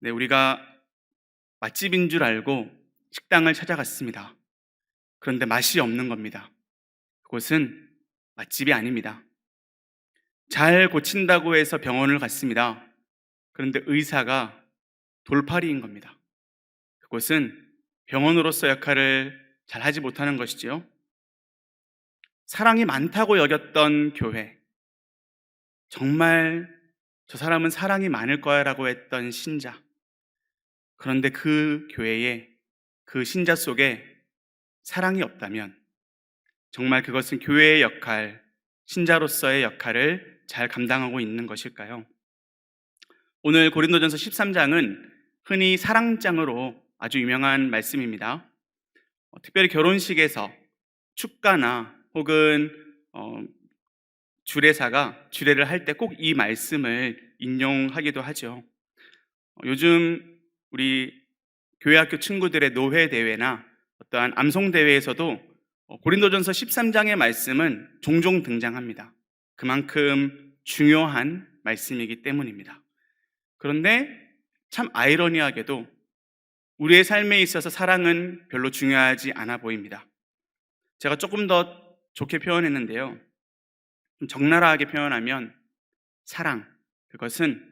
네, 우리가 맛집인 줄 알고 식당을 찾아갔습니다. 그런데 맛이 없는 겁니다. 그곳은 맛집이 아닙니다. 잘 고친다고 해서 병원을 갔습니다. 그런데 의사가 돌팔이인 겁니다. 그곳은 병원으로서 역할을 잘 하지 못하는 것이지요. 사랑이 많다고 여겼던 교회. 정말 저 사람은 사랑이 많을 거야 라고 했던 신자. 그런데 그 교회에 그 신자 속에 사랑이 없다면 정말 그것은 교회의 역할, 신자로서의 역할을 잘 감당하고 있는 것일까요? 오늘 고린도전서 13장은 흔히 사랑장으로 아주 유명한 말씀입니다. 어, 특별히 결혼식에서 축가나 혹은 어, 주례사가 주례를 할 때 꼭 이 말씀을 인용하기도 하죠. 어, 요즘 우리 교회 학교 친구들의 노회 대회나 어떠한 암송 대회에서도 어, 고린도전서 13장의 말씀은 종종 등장합니다. 그만큼 중요한 말씀이기 때문입니다. 그런데 참 아이러니하게도 우리의 삶에 있어서 사랑은 별로 중요하지 않아 보입니다. 제가 조금 더 좋게 표현했는데요. 좀 적나라하게 표현하면 사랑, 그것은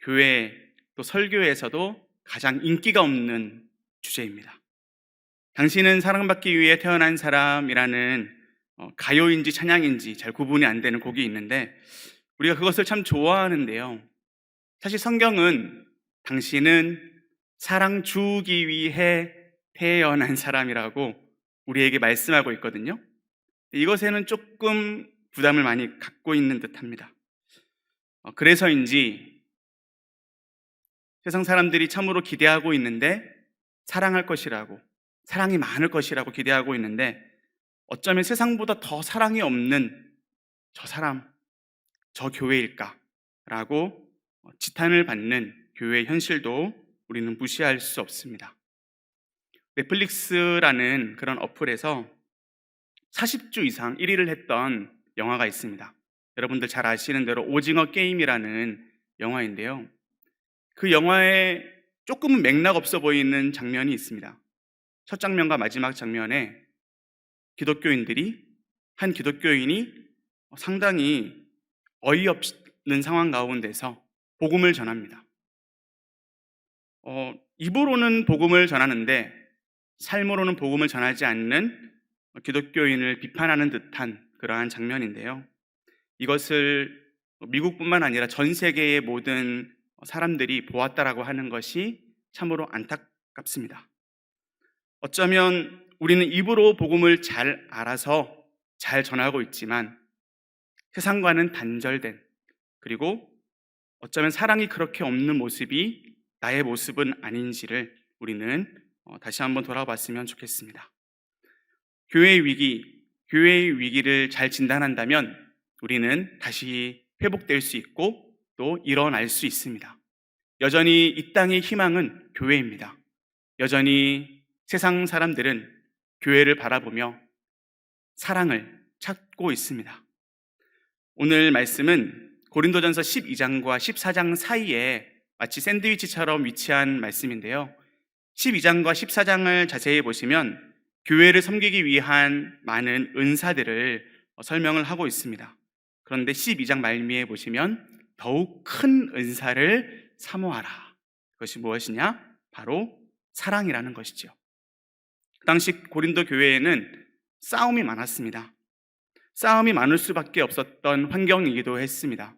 교회 또 설교에서도 가장 인기가 없는 주제입니다. 당신은 사랑받기 위해 태어난 사람이라는 어, 가요인지 찬양인지 잘 구분이 안 되는 곡이 있는데 우리가 그것을 참 좋아하는데요. 사실 성경은 당신은 사랑 주기 위해 태어난 사람이라고 우리에게 말씀하고 있거든요. 이것에는 조금 부담을 많이 갖고 있는 듯 합니다. 어, 그래서인지 세상 사람들이 참으로 기대하고 있는데 사랑할 것이라고, 사랑이 많을 것이라고 기대하고 있는데 어쩌면 세상보다 더 사랑이 없는 저 사람, 저 교회일까? 라고 지탄을 받는 교회의 현실도 우리는 무시할 수 없습니다. 넷플릭스라는 그런 어플에서 40주 이상 1위를 했던 영화가 있습니다. 여러분들 잘 아시는 대로 오징어 게임이라는 영화인데요. 그 영화에 조금은 맥락 없어 보이는 장면이 있습니다. 첫 장면과 마지막 장면에 기독교인들이 한 기독교인이 상당히 어이없는 상황 가운데서 복음을 전합니다. 어, 입으로는 복음을 전하는데 삶으로는 복음을 전하지 않는 기독교인을 비판하는 듯한 그러한 장면인데요. 이것을 미국뿐만 아니라 전 세계의 모든 사람들이 보았다라고 하는 것이 참으로 안타깝습니다. 어쩌면 우리는 입으로 복음을 잘 알아서 잘 전하고 있지만 세상과는 단절된 그리고 어쩌면 사랑이 그렇게 없는 모습이 나의 모습은 아닌지를 우리는 어, 다시 한번 돌아봤으면 좋겠습니다. 교회의 위기, 교회의 위기를 잘 진단한다면 우리는 다시 회복될 수 있고 또 일어날 수 있습니다. 여전히 이 땅의 희망은 교회입니다. 여전히 세상 사람들은 교회를 바라보며 사랑을 찾고 있습니다. 오늘 말씀은 고린도전서 12장과 14장 사이에 마치 샌드위치처럼 위치한 말씀인데요. 12장과 14장을 자세히 보시면 교회를 섬기기 위한 많은 은사들을 설명을 하고 있습니다. 그런데 12장 말미에 보시면 더욱 큰 은사를 사모하라. 그것이 무엇이냐? 바로 사랑이라는 것이죠. 그 당시 고린도 교회에는 싸움이 많았습니다. 싸움이 많을 수밖에 없었던 환경이기도 했습니다.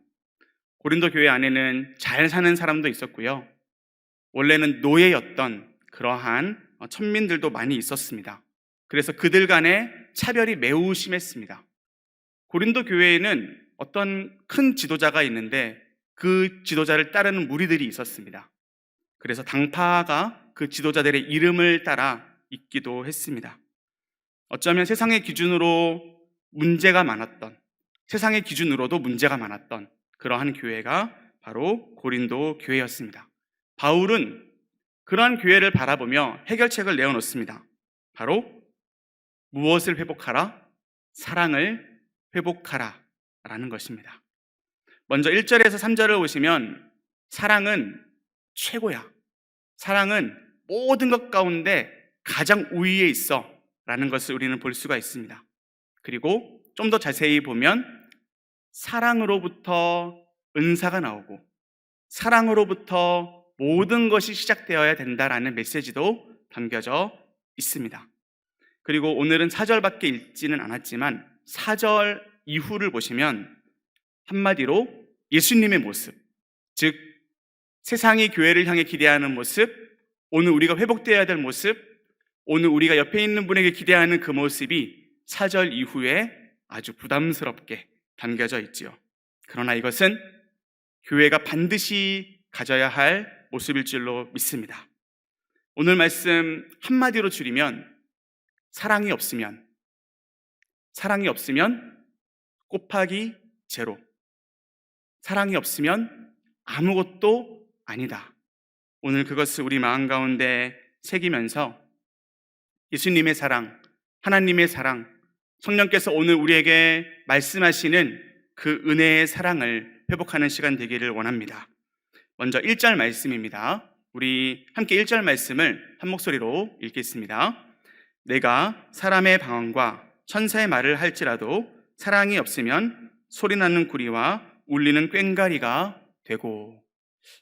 고린도 교회 안에는 잘 사는 사람도 있었고요. 원래는 노예였던 그러한 천민들도 많이 있었습니다. 그래서 그들 간의 차별이 매우 심했습니다. 고린도 교회에는 어떤 큰 지도자가 있는데 그 지도자를 따르는 무리들이 있었습니다. 그래서 당파가 그 지도자들의 이름을 따라 있기도 했습니다. 어쩌면 세상의 기준으로 문제가 많았던, 세상의 기준으로도 문제가 많았던 그러한 교회가 바로 고린도 교회였습니다. 바울은 그러한 교회를 바라보며 해결책을 내어놓습니다. 바로 무엇을 회복하라? 사랑을 회복하라. 라는 것입니다. 먼저 1절에서 3절을 보시면 사랑은 최고야. 사랑은 모든 것 가운데 가장 우위에 있어 라는 것을 우리는 볼 수가 있습니다. 그리고 좀 더 자세히 보면 사랑으로부터 은사가 나오고 사랑으로부터 모든 것이 시작되어야 된다라는 메시지도 담겨져 있습니다. 그리고 오늘은 4절밖에 읽지는 않았지만 4절 이후를 보시면 한마디로 예수님의 모습, 즉 세상이 교회를 향해 기대하는 모습, 오늘 우리가 회복되어야 될 모습, 오늘 우리가 옆에 있는 분에게 기대하는 그 모습이 4절 이후에 아주 부담스럽게 담겨져 있지요. 그러나 이것은 교회가 반드시 가져야 할 모습일 줄로 믿습니다. 오늘 말씀 한마디로 줄이면 사랑이 없으면 사랑이 없으면 곱하기 제로 사랑이 없으면 아무것도 아니다. 오늘 그것을 우리 마음 가운데 새기면서 예수님의 사랑, 하나님의 사랑, 성령께서 오늘 우리에게 말씀하시는 그 은혜의 사랑을 회복하는 시간 되기를 원합니다. 먼저 1절 말씀입니다. 우리 함께 1절 말씀을 한 목소리로 읽겠습니다. 내가 사람의 방언과 천사의 말을 할지라도 사랑이 없으면 소리나는 구리와 울리는 꽹가리가 되고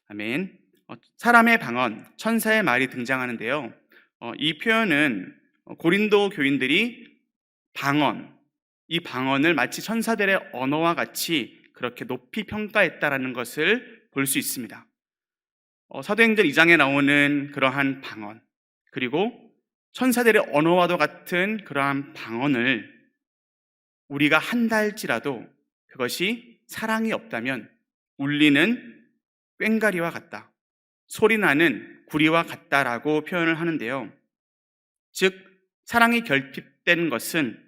아멘. 어, 사람의 방언, 천사의 말이 등장하는데요. 어, 이 표현은 고린도 교인들이 방언, 이 방언을 마치 천사들의 언어와 같이 그렇게 높이 평가했다라는 것을 볼 수 있습니다. 어, 사도행전 2장에 나오는 그러한 방언, 그리고 천사들의 언어와도 같은 그러한 방언을 우리가 한다 할지라도 그것이 사랑이 없다면 울리는 꽹가리와 같다. 소리 나는 구리와 같다라고 표현을 하는데요. 즉, 사랑이 결핍된 것은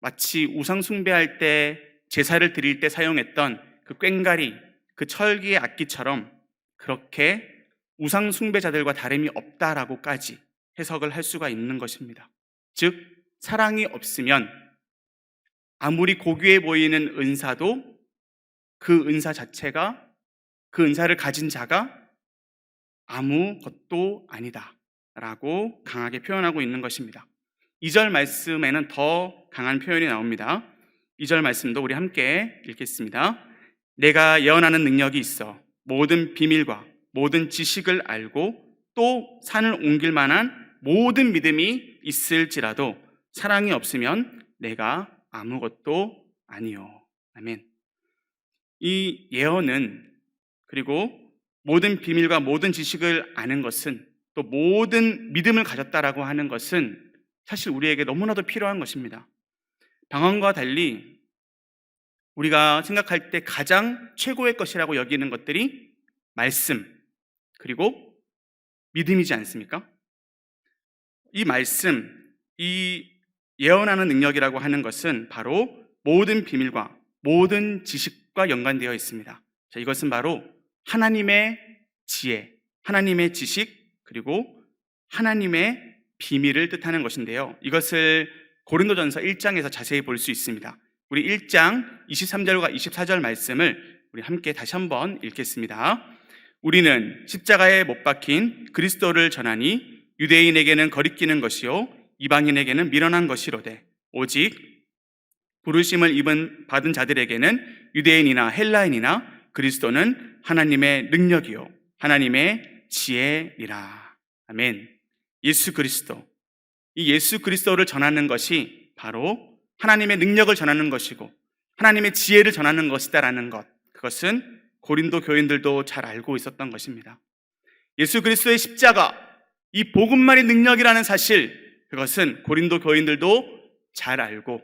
마치 우상숭배할 때 제사를 드릴 때 사용했던 그 꽹가리, 그 철기의 악기처럼 그렇게 우상숭배자들과 다름이 없다라고까지 해석을 할 수가 있는 것입니다. 즉, 사랑이 없으면 아무리 고귀해 보이는 은사도 그 은사 자체가 그 은사를 가진 자가 아무것도 아니다. 라고 강하게 표현하고 있는 것입니다. 2절 말씀에는 더 강한 표현이 나옵니다. 2절 말씀도 우리 함께 읽겠습니다. 내가 예언하는 능력이 있어 모든 비밀과 모든 지식을 알고 또 산을 옮길 만한 모든 믿음이 있을지라도 사랑이 없으면 내가 아무것도 아니요. 아멘. 이 예언은 그리고 모든 비밀과 모든 지식을 아는 것은 또 모든 믿음을 가졌다라고 하는 것은 사실 우리에게 너무나도 필요한 것입니다. 방언과 달리 우리가 생각할 때 가장 최고의 것이라고 여기는 것들이 말씀, 그리고 믿음이지 않습니까? 이 말씀, 이 예언하는 능력이라고 하는 것은 바로 모든 비밀과 모든 지식과 연관되어 있습니다. 자, 이것은 바로 하나님의 지혜, 하나님의 지식, 그리고 하나님의 비밀을 뜻하는 것인데요. 이것을 고린도전서 1장에서 자세히 볼 수 있습니다. 우리 1장 23절과 24절 말씀을 우리 함께 다시 한번 읽겠습니다. 우리는 십자가에 못 박힌 그리스도를 전하니 유대인에게는 거리끼는 것이요 이방인에게는 미련한 것이로되 오직 부르심을 입은 받은 자들에게는 유대인이나 헬라인이나 그리스도는 하나님의 능력이요 하나님의 지혜니라. 아멘. 예수 그리스도. 이 예수 그리스도를 전하는 것이 바로 하나님의 능력을 전하는 것이고 하나님의 지혜를 전하는 것이다라는 것. 그것은 고린도 교인들도 잘 알고 있었던 것입니다. 예수 그리스도의 십자가, 이 복음만의 능력이라는 사실, 그것은 고린도 교인들도 잘 알고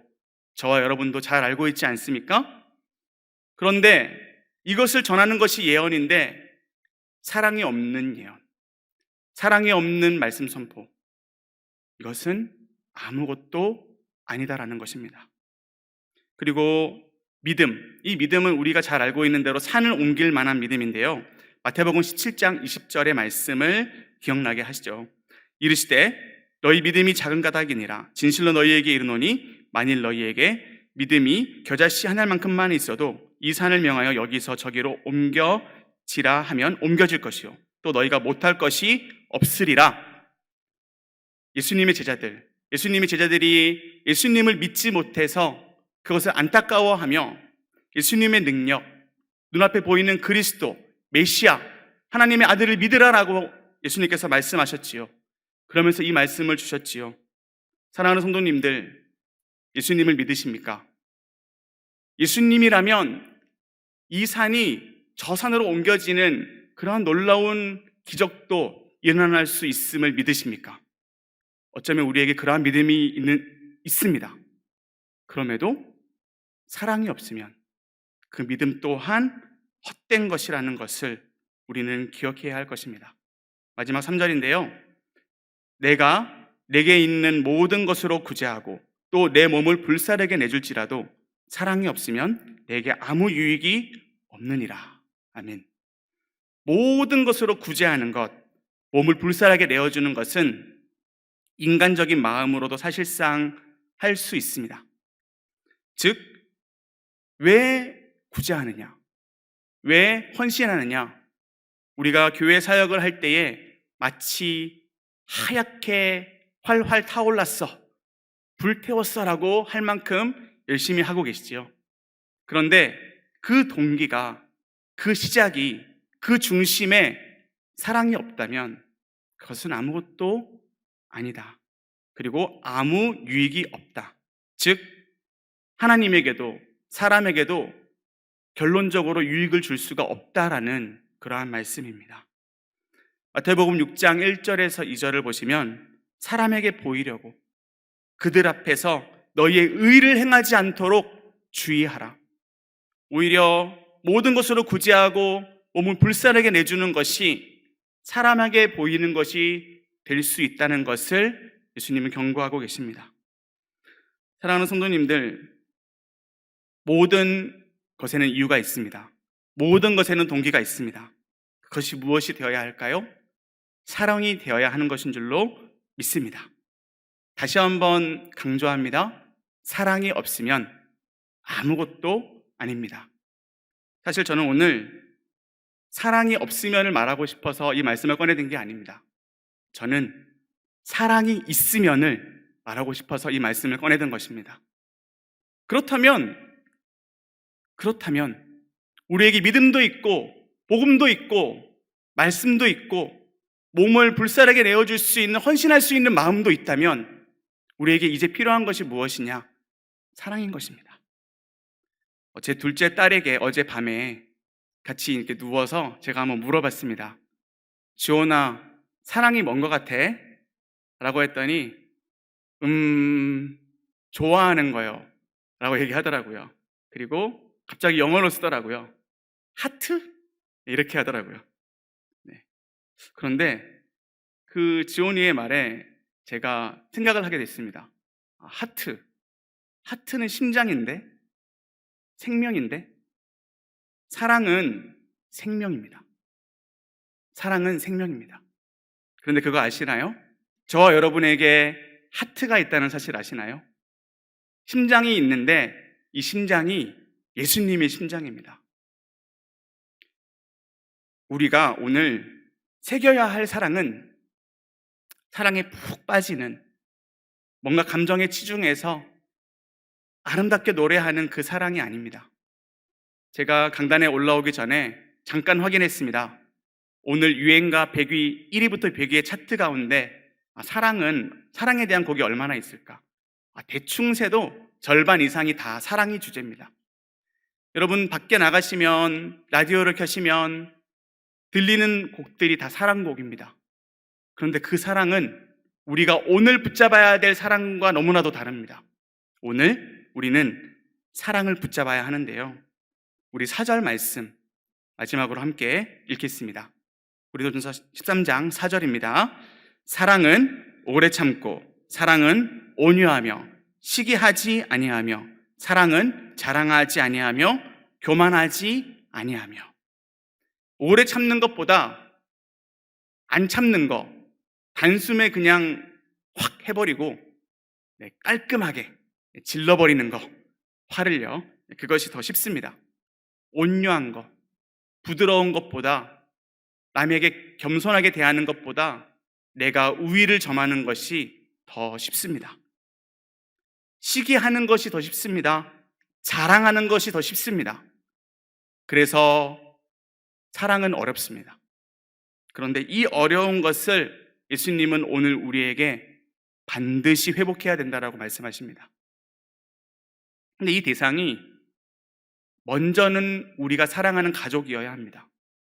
저와 여러분도 잘 알고 있지 않습니까? 그런데 이것을 전하는 것이 예언인데 사랑이 없는 예언, 사랑이 없는 말씀 선포. 이것은 아무것도 아니다라는 것입니다. 그리고 믿음, 이 믿음은 우리가 잘 알고 있는 대로 산을 옮길 만한 믿음인데요. 마태복음 17장 20절의 말씀을 기억나게 하시죠. 이르시되 너희 믿음이 작은 가닥이니라 진실로 너희에게 이르노니 만일 너희에게 믿음이 겨자씨 하나만큼만 있어도 이 산을 명하여 여기서 저기로 옮겨지라 하면 옮겨질 것이요 또 너희가 못할 것이 없으리라. 예수님의 제자들, 예수님의 제자들이 예수님을 믿지 못해서 그것을 안타까워하며 예수님의 능력, 눈앞에 보이는 그리스도, 메시아, 하나님의 아들을 믿으라라고 예수님께서 말씀하셨지요. 그러면서 이 말씀을 주셨지요. 사랑하는 성도님들, 예수님을 믿으십니까? 예수님이라면 이 산이 저 산으로 옮겨지는 그러한 놀라운 기적도 일어날 수 있음을 믿으십니까? 어쩌면 우리에게 그러한 믿음이 있는, 있습니다. 그럼에도 사랑이 없으면 그 믿음 또한 헛된 것이라는 것을 우리는 기억해야 할 것입니다. 마지막 3절인데요. 내가 내게 있는 모든 것으로 구제하고 또 내 몸을 불사르게 내줄지라도 사랑이 없으면 내게 아무 유익이 없느니라. 아멘. 모든 것으로 구제하는 것, 몸을 불살하게 내어주는 것은 인간적인 마음으로도 사실상 할 수 있습니다. 즉, 왜 구제하느냐? 왜 헌신하느냐? 우리가 교회 사역을 할 때에 마치 하얗게 활활 타올랐어. 불태웠어 라고 할 만큼 열심히 하고 계시지요. 그런데 그 동기가, 그 시작이, 그 중심에 사랑이 없다면 그것은 아무것도 아니다. 그리고 아무 유익이 없다. 즉, 하나님에게도 사람에게도 결론적으로 유익을 줄 수가 없다라는 그러한 말씀입니다. 마태복음 6장 1절에서 2절을 보시면 사람에게 보이려고 그들 앞에서 너희의 의를 행하지 않도록 주의하라. 오히려 모든 것으로 구제하고 몸을 불사르게 내주는 것이 사람에게 보이는 것이 될 수 있다는 것을 예수님은 경고하고 계십니다. 사랑하는 성도님들, 모든 것에는 이유가 있습니다. 모든 것에는 동기가 있습니다. 그것이 무엇이 되어야 할까요? 사랑이 되어야 하는 것인 줄로 믿습니다. 다시 한번 강조합니다. 사랑이 없으면 아무것도 아닙니다. 사실 저는 오늘 사랑이 없으면을 말하고 싶어서 이 말씀을 꺼내든 게 아닙니다. 저는 사랑이 있으면을 말하고 싶어서 이 말씀을 꺼내든 것입니다. 그렇다면, 그렇다면, 우리에게 믿음도 있고, 복음도 있고, 말씀도 있고, 몸을 불사르게 내어줄 수 있는, 헌신할 수 있는 마음도 있다면, 우리에게 이제 필요한 것이 무엇이냐? 사랑인 것입니다. 어, 제 둘째 딸에게 어제 밤에 같이 이렇게 누워서 제가 한번 물어봤습니다. 지원아, 사랑이 뭔 것 같아? 라고 했더니, 음, 좋아하는 거요. 라고 얘기하더라고요. 그리고 갑자기 영어로 쓰더라고요. 하트? 이렇게 하더라고요. 네. 그런데 그 지온이의 말에 제가 생각을 하게 됐습니다. 아, 하트. 하트는 심장인데? 생명인데? 사랑은 생명입니다. 사랑은 생명입니다. 그런데 그거 아시나요? 저와 여러분에게 하트가 있다는 사실 아시나요? 심장이 있는데 이 심장이 예수님의 심장입니다. 우리가 오늘 새겨야 할 사랑은 사랑에 푹 빠지는 뭔가 감정에 치중해서 아름답게 노래하는 그 사랑이 아닙니다. 제가 강단에 올라오기 전에 잠깐 확인했습니다. 오늘 유행가 100위, 1위부터 100위의 차트 가운데 아, 사랑은, 사랑에 대한 곡이 얼마나 있을까? 아, 대충 세도 절반 이상이 다 사랑이 주제입니다. 여러분, 밖에 나가시면, 라디오를 켜시면, 들리는 곡들이 다 사랑곡입니다. 그런데 그 사랑은 우리가 오늘 붙잡아야 될 사랑과 너무나도 다릅니다. 오늘 우리는 사랑을 붙잡아야 하는데요. 우리 사절 말씀 마지막으로 함께 읽겠습니다. 우리도전서 13장 4절입니다. 사랑은 오래 참고 사랑은 온유하며 시기하지 아니하며 사랑은 자랑하지 아니하며 교만하지 아니하며 오래 참는 것보다 안 참는 거 단숨에 그냥 확 해버리고 네, 깔끔하게 질러버리는 거 화를요 그것이 더 쉽습니다. 온유한 것, 부드러운 것보다 남에게 겸손하게 대하는 것보다 내가 우위를 점하는 것이 더 쉽습니다. 시기하는 것이 더 쉽습니다. 자랑하는 것이 더 쉽습니다. 그래서 사랑은 어렵습니다. 그런데 이 어려운 것을 예수님은 오늘 우리에게 반드시 회복해야 된다라고 말씀하십니다. 근데 이 대상이 먼저는 우리가 사랑하는 가족이어야 합니다.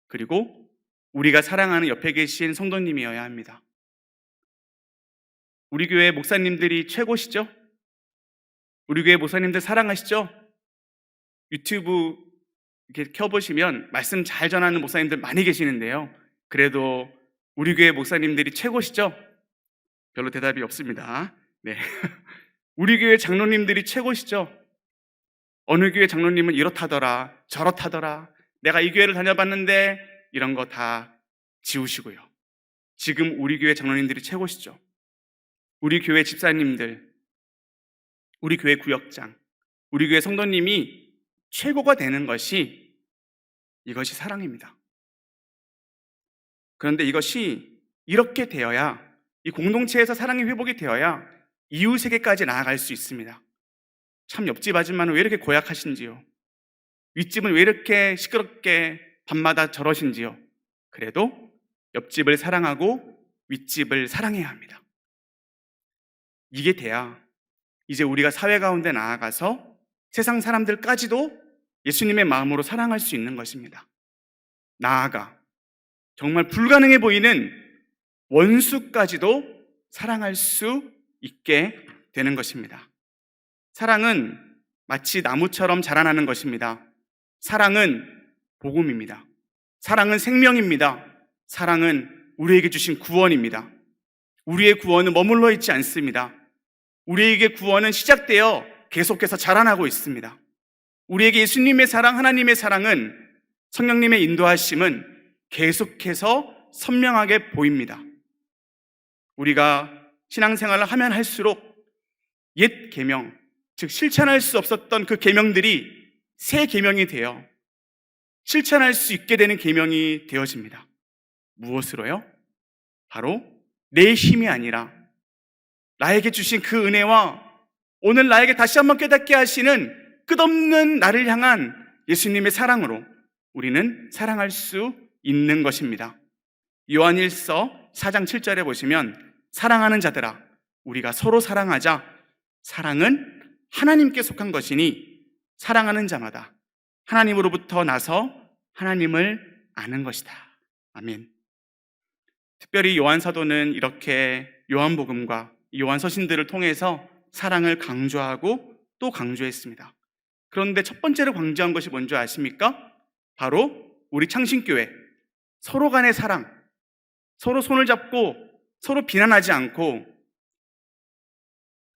그리고 우리가 사랑하는 옆에 계신 성도님이어야 합니다. 우리 교회 목사님들이 최고시죠? 우리 교회 목사님들 사랑하시죠? 유튜브 이렇게 켜보시면 말씀 잘 전하는 목사님들 많이 계시는데요. 그래도 우리 교회 목사님들이 최고시죠? 별로 대답이 없습니다. 네. 우리 교회 장로님들이 최고시죠? 어느 교회 장로님은 이렇다더라, 저렇다더라, 내가 이 교회를 다녀봤는데 이런 거 다 지우시고요. 지금 우리 교회 장로님들이 최고시죠? 우리 교회 집사님들, 우리 교회 구역장, 우리 교회 성도님이 최고가 되는 것이 이것이 사랑입니다. 그런데 이것이 이렇게 되어야 이 공동체에서 사랑이 회복이 되어야 이웃에게까지 나아갈 수 있습니다. 참 옆집 아줌마는 왜 이렇게 고약하신지요? 윗집은 왜 이렇게 시끄럽게 밤마다 저러신지요? 그래도 옆집을 사랑하고 윗집을 사랑해야 합니다. 이게 돼야 이제 우리가 사회 가운데 나아가서 세상 사람들까지도 예수님의 마음으로 사랑할 수 있는 것입니다. 나아가 정말 불가능해 보이는 원수까지도 사랑할 수 있게 되는 것입니다. 사랑은 마치 나무처럼 자라나는 것입니다. 사랑은 복음입니다. 사랑은 생명입니다. 사랑은 우리에게 주신 구원입니다. 우리의 구원은 머물러 있지 않습니다. 우리에게 구원은 시작되어 계속해서 자라나고 있습니다. 우리에게 예수님의 사랑, 하나님의 사랑은 성령님의 인도하심은 계속해서 선명하게 보입니다. 우리가 신앙생활을 하면 할수록 옛 계명, 즉 실천할 수 없었던 그 계명들이 새 계명이 되어 실천할 수 있게 되는 계명이 되어집니다. 무엇으로요? 바로 내 힘이 아니라 나에게 주신 그 은혜와 오늘 나에게 다시 한번 깨닫게 하시는 끝없는 나를 향한 예수님의 사랑으로 우리는 사랑할 수 있는 것입니다. 요한일서 4장 7절에 보시면 사랑하는 자들아 우리가 서로 사랑하자 사랑은 하나님께 속한 것이니 사랑하는 자마다 하나님으로부터 나서 하나님을 아는 것이다. 아멘. 특별히 요한 사도는 이렇게 요한복음과 요한 서신들을 통해서 사랑을 강조하고 또 강조했습니다. 그런데 첫 번째로 강조한 것이 뭔지 아십니까? 바로 우리 창신교회 서로 간의 사랑, 서로 손을 잡고 서로 비난하지 않고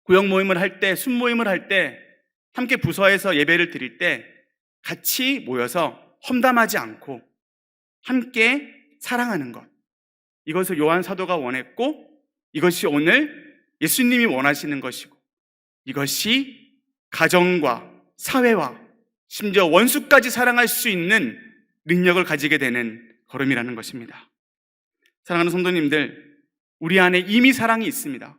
구역 모임을 할 때, 순 모임을 할 때, 함께 부서에서 예배를 드릴 때 같이 모여서 험담하지 않고 함께 사랑하는 것. 이것을 요한 사도가 원했고 이것이 오늘 예수님이 원하시는 것이고 이것이 가정과 사회와 심지어 원수까지 사랑할 수 있는 능력을 가지게 되는 걸음이라는 것입니다. 사랑하는 성도님들, 우리 안에 이미 사랑이 있습니다.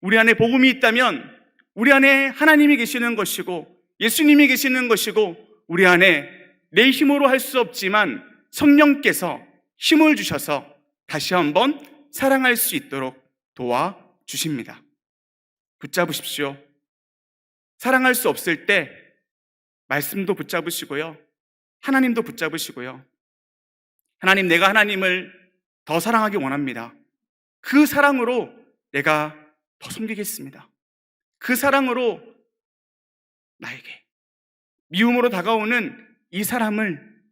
우리 안에 복음이 있다면 우리 안에 하나님이 계시는 것이고 예수님이 계시는 것이고 우리 안에 내 힘으로 할 수 없지만 성령께서 힘을 주셔서 다시 한번 사랑할 수 있도록 도와 주십니다. 붙잡으십시오. 사랑할 수 없을 때 말씀도 붙잡으시고요. 하나님도 붙잡으시고요. 하나님, 내가 하나님을 더 사랑하기 원합니다. 그 사랑으로 내가 더 섬기겠습니다. 그 사랑으로 나에게 미움으로 다가오는 이 사람을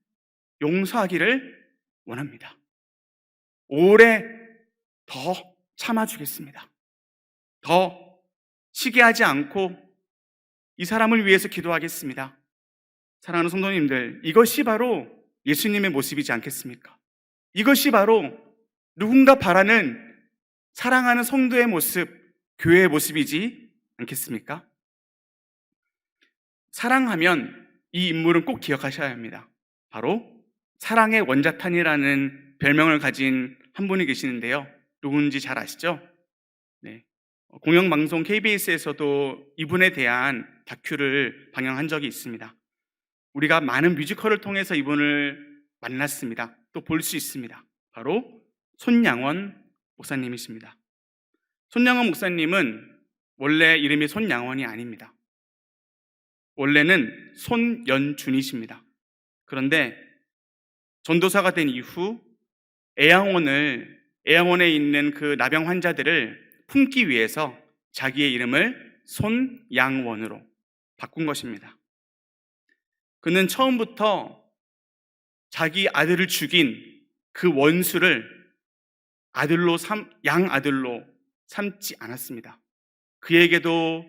용서하기를 원합니다. 오래 더 참아주겠습니다. 더 시기하지 않고 이 사람을 위해서 기도하겠습니다. 사랑하는 성도님들, 이것이 바로 예수님의 모습이지 않겠습니까? 이것이 바로 누군가 바라는 사랑하는 성도의 모습, 교회의 모습이지 않겠습니까? 사랑하면 이 인물은 꼭 기억하셔야 합니다. 바로 사랑의 원자탄이라는 별명을 가진 한 분이 계시는데요. 누군지 잘 아시죠? 네. 어, 공영방송 KBS에서도 이분에 대한 다큐를 방영한 적이 있습니다. 우리가 많은 뮤지컬을 통해서 이분을 만났습니다. 또 볼 수 있습니다. 바로 손양원 목사님이십니다. 손양원 목사님은 원래 이름이 손양원이 아닙니다. 원래는 손연준이십니다. 그런데 전도사가 된 이후 애양원을 애양원에 있는 그 나병 환자들을 품기 위해서 자기의 이름을 손양원으로 바꾼 것입니다. 그는 처음부터 자기 아들을 죽인 그 원수를 아들로 삼, 양 아들로 삼지 않았습니다. 그에게도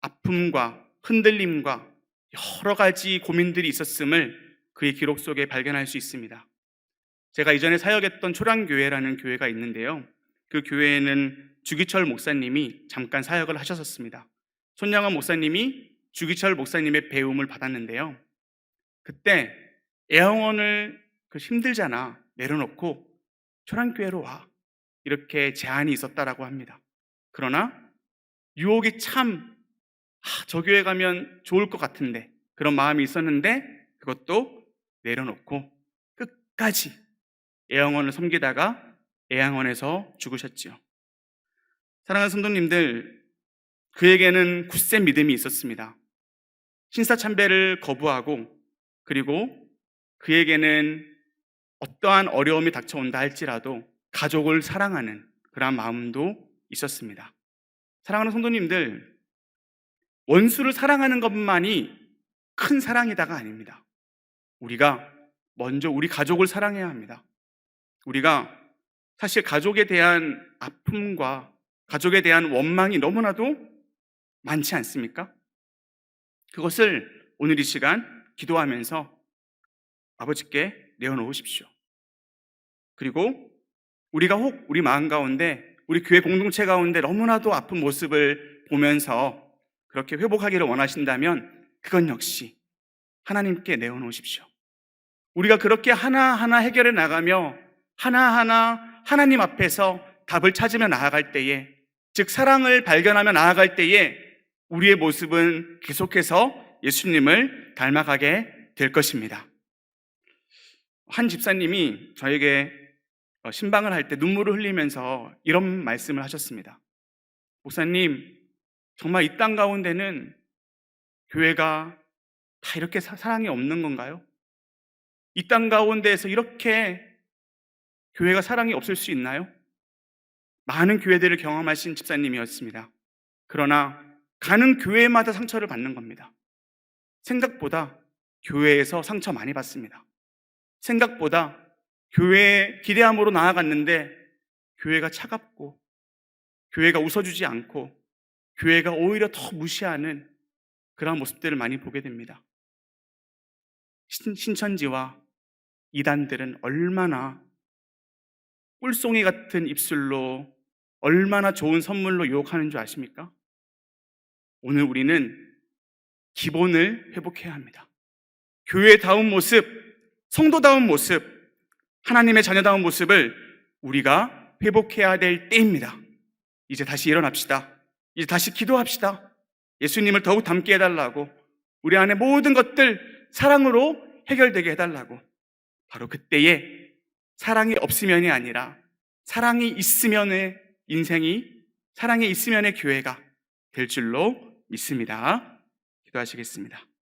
아픔과 흔들림과 여러 가지 고민들이 있었음을 그의 기록 속에 발견할 수 있습니다. 제가 이전에 사역했던 초량교회라는 교회가 있는데요. 그 교회에는 주기철 목사님이 잠깐 사역을 하셨었습니다. 손양원 목사님이 주기철 목사님의 배움을 받았는데요. 그때 애영원을 그 힘들잖아 내려놓고 초량교회로 와 이렇게 제안이 있었다라고 합니다. 그러나 유혹이 참, 아, 저 교회 가면 좋을 것 같은데 그런 마음이 있었는데 그것도 내려놓고 끝까지 애양원을 섬기다가 애양원에서 죽으셨지요. 사랑하는 성도님들, 그에게는 굳센 믿음이 있었습니다. 신사 참배를 거부하고 그리고 그에게는 어떠한 어려움이 닥쳐온다 할지라도 가족을 사랑하는 그러한 마음도 있었습니다. 사랑하는 성도님들, 원수를 사랑하는 것만이 큰 사랑이다가 아닙니다. 우리가 먼저 우리 가족을 사랑해야 합니다. 우리가 사실 가족에 대한 아픔과 가족에 대한 원망이 너무나도 많지 않습니까? 그것을 오늘 이 시간 기도하면서 아버지께 내어놓으십시오. 그리고 우리가 혹 우리 마음 가운데 우리 교회 공동체 가운데 너무나도 아픈 모습을 보면서 그렇게 회복하기를 원하신다면 그건 역시 하나님께 내어놓으십시오. 우리가 그렇게 하나하나 해결해 나가며 하나하나 하나님 앞에서 답을 찾으며 나아갈 때에 즉 사랑을 발견하며 나아갈 때에 우리의 모습은 계속해서 예수님을 닮아가게 될 것입니다. 한 집사님이 저에게 어, 신방을 할 때 눈물을 흘리면서 이런 말씀을 하셨습니다. 목사님, 정말 이 땅 가운데는 교회가 다 이렇게 사- 사랑이 없는 건가요? 이 땅 가운데에서 이렇게 교회가 사랑이 없을 수 있나요? 많은 교회들을 경험하신 집사님이었습니다. 그러나 가는 교회마다 상처를 받는 겁니다. 생각보다 교회에서 상처 많이 받습니다. 생각보다 교회에 기대함으로 나아갔는데 교회가 차갑고 교회가 웃어주지 않고 교회가 오히려 더 무시하는 그런 모습들을 많이 보게 됩니다. 신, 신천지와 이단들은 얼마나 꿀송이 같은 입술로 얼마나 좋은 선물로 유혹하는 줄 아십니까? 오늘 우리는 기본을 회복해야 합니다. 교회다운 모습, 성도다운 모습, 하나님의 자녀다운 모습을 우리가 회복해야 될 때입니다. 이제 다시 일어납시다. 이제 다시 기도합시다. 예수님을 더욱 닮게 해달라고 우리 안에 모든 것들 사랑으로 해결되게 해달라고 바로 그때에 사랑이 없으면이 아니라 사랑이 있으면의 인생이 사랑이 있으면의 교회가 될 줄로 믿습니다. 기도하시겠습니다.